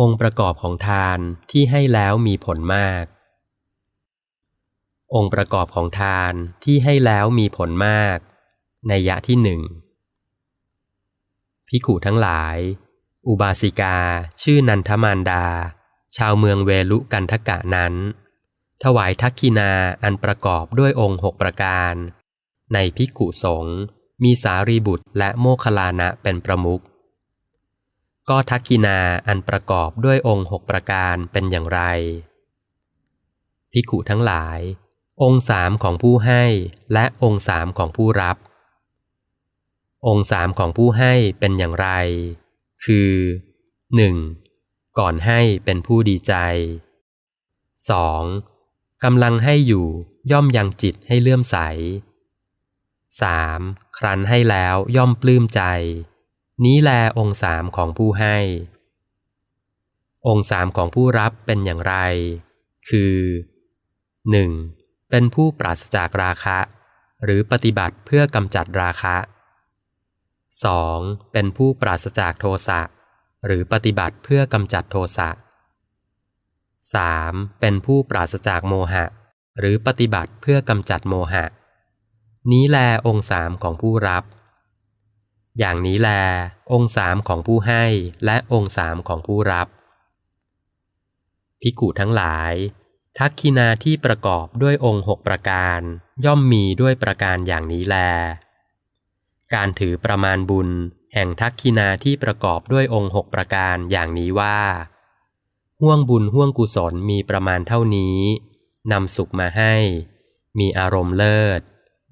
องค์ประกอบของทานที่ให้แล้วมีผลมาก องค์ประกอบของทานที่ให้แล้วมีผลมาก ในยะที่หนึ่งพิขุทั้งหลาย อุบาสิกา ชื่อนันทมานดา ชาวเมืองเวลุกันทกะนั้น ถวายทักกินาอันประกอบด้วยองค์หกประการ ในพิกุสงมีสารีบุตรและโมคคลานะเป็นประมุข ก็ทักกินาอันประกอบด้วยองค์หกประการเป็นอย่างไร พิกุทั้งหลาย องค์สามของผู้ให้และองค์สามของผู้รับ องค์สามของผู้ให้เป็นอย่างไร คือ 1. ก่อนให้เป็นผู้ดีใจ 2. กำลังให้อยู่ย่อมยังจิตให้เลื่อมใส 3. ครั้นให้แล้วย่อมปลื้มใจ นี้แลองค์สามของผู้ให้ องค์สามของผู้รับเป็นอย่างไร คือ 1. เป็นผู้ปราศจากราคะ หรือปฏิบัติเพื่อกำจัดราคะ 2. เป็นผู้ปราศจากโทสะหรือปฏิบัติเพื่อกำจัดโทสะ 3. เป็นผู้ปราศจากโมหะ หรือปฏิบัติเพื่อกำจัดโมหะ นี้แลองค์สามของผู้รับ อย่างนี้แล องค์สามของผู้ให้และองค์สามของผู้รับ พิกุทั้งหลาย ทักคินาที่ประกอบด้วยองค์หกประการ ย่อมมีด้วยประการอย่างนี้แล การถือประมาณบุญ แห่งทักคินาที่ประกอบด้วยองค์หกประการอย่างนี้ว่าห่วงบุญห่วงกุศลมีประมาณเท่านี้นำสุขมาให้ มีอารมณ์เลิศ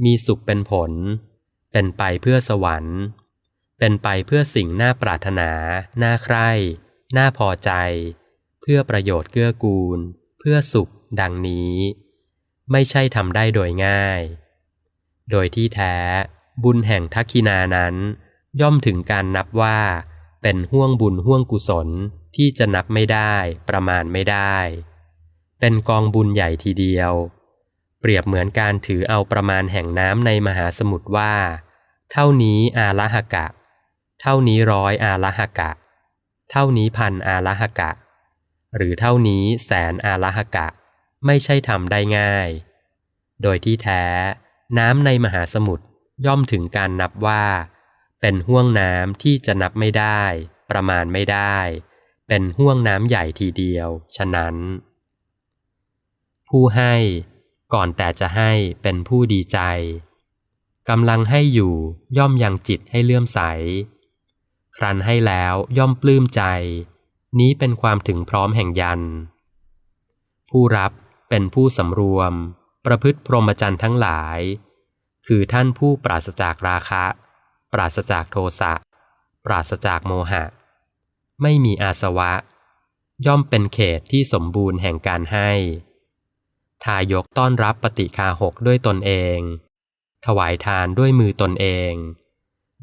มีสุขเป็นผล เป็นไปเพื่อสวรรค์ เป็นไปเพื่อสิ่งน่าปรารถนา น่าใคร่ น่าพอใจ เพื่อประโยชน์เกื้อกูล เพื่อสุข ดังนี้ ไม่ใช่ทำได้โดยง่าย โดยที่แท้ บุญแห่งทักคินานั้น ย่อมถึงการนับว่า เป็นห่วงบุญห่วงกุศลที่จะนับไม่ได้ ประมาณไม่ได้ เป็นกองบุญใหญ่ทีเดียว เปรียบเหมือนการถือเอาประมาณแห่งน้ำในมหาสมุทรว่า เท่านี้อาละหกะ เท่านี้ร้อยอาละหกะ เท่านี้พันอาละหกะ หรือเท่านี้แสนอาละหกะ ไม่ใช่ทำได้ง่าย โดยที่แท้ น้ำในมหาสมุทรย่อมถึงการนับว่า เป็นห่วงน้ำที่จะนับไม่ได้ ประมาณไม่ได้ เป็นห่วงน้ำใหญ่ทีเดียว ฉะนั้น ผู้ให้ ก่อนแต่จะให้เป็นผู้ดีใจกำลังให้อยู่ย่อมยังจิตให้เลื่อมใส ครั้นให้แล้วย่อมปลื้มใจ นี้เป็นความถึงพร้อมแห่งยัน ผู้รับเป็นผู้สำรวม ประพฤติพรหมจรรย์ทั้งหลาย คือท่านผู้ปราศจากราคะ ปราศจากโทสะปราศจากโมหะ ไม่มีอาสวะ ย่อมเป็นเขตที่สมบูรณ์แห่งการให้ ทายกต้อนรับปฏิคาหกด้วยตนเอง ถวายทานด้วยมือตนเอง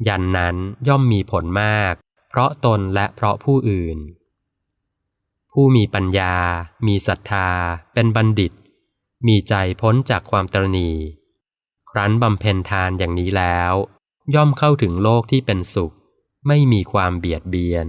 ยันนั้นย่อมมีผลมาก เพราะตนและเพราะผู้อื่น ผู้มีปัญญา มีศรัทธา เป็นบัณฑิต มีใจพ้นจากความตรณีครั้นบำเพ็ญทานอย่างนี้แล้ว ย่อมเข้าถึงโลกที่เป็นสุข ไม่มีความเบียดเบียน